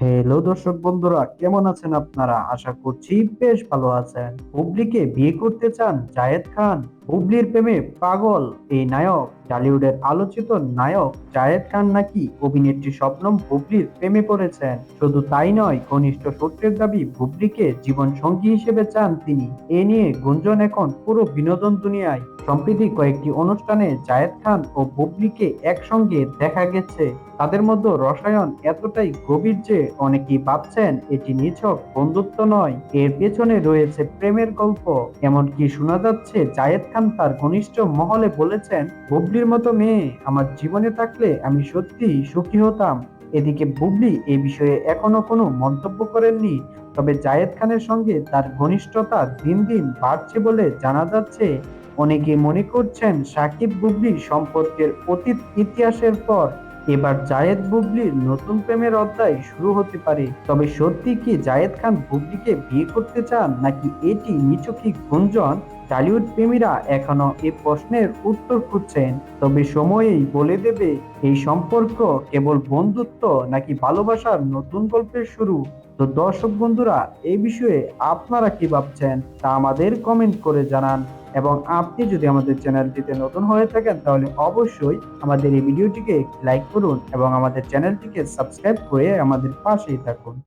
Hello দর্শক বন্ধুরা, কেমন আছেন আপনারা? আশা করছি বেশ ভালো আছেন। হুগলিকে বিয়ে করতে চান জায়েদ খান? বুবলির প্রেমে পাগল এই নায়ক টলিউডের আলোচিত নায়ক জায়েদ খান নাকি অভিনেত্রী স্বপ্নম বুবলির প্রেমে পড়েছেন? শুধু তাই নয়, ঘনিষ্ঠ সূত্রের দাবি বুবলিকে জীবন সঙ্গী হিসেবে চান তিনি। এ নিয়ে গুঞ্জন এখন পুরো বিনোদন দুনিয়ায়। সম্প্রতি কয়েকটি অনুষ্ঠানে জায়েদ খান ও বুবলিকে একসঙ্গে দেখা গেছে। তাদের মধ্যে রসায়ন এতটাই গভীর যে অনেকেই ভাবছেন এটি নিছক বন্ধুত্ব নয়। এর পেছনে রয়েছে প্রেমের গল্প। এমনকি শোনা যাচ্ছে জায়েদ খান তার ঘনিষ্ঠ মহলে বলেছেন, বুবলির মতো মেয়ে, আমার জীবনে থাকলে আমি সত্যি সুখী হতাম। এদিকে বুবলি এ বিষয়ে এখনও কোনো মন্তব্য করেননি, তবে জায়েদ খানের সঙ্গে তার ঘনিষ্ঠতা দিন দিন বাড়ছে বলে জানা যাচ্ছে। অনেকে মনে করছেন সাকিব বুবলি সম্পর্কের অতীত ইতিহাসের পর এবার জায়েদ বুবলির নতুন প্রেমের অধ্যায় শুরু হতে পারে। তবে সত্যি কি জায়েদ খান বুবলিকে বিয়ে করতে চান, নাকি এটি নিচকি গুঞ্জন? টলিউড প্রেমীরা এখনও এই প্রশ্নের উত্তর খুঁজছেন। তবে সময়েই বলে দেবে, এই সম্পর্ক কেবল বন্ধুত্ব নাকি ভালোবাসার নতুন গল্পের শুরু? তো দর্শক বন্ধুরা এই বিষয়ে আপনারা কি ভাবছেন তা আমাদের কমেন্ট করে জানান। এবং আপনি যদি আমাদের চ্যানেলটিতে নতুন হয়ে থাকেন, তাহলে অবশ্যই আমাদের এই ভিডিওটিকে লাইক করুন এবং আমাদের চ্যানেলটিকে সাবস্ক্রাইব করে আমাদের পাশেই থাকুন।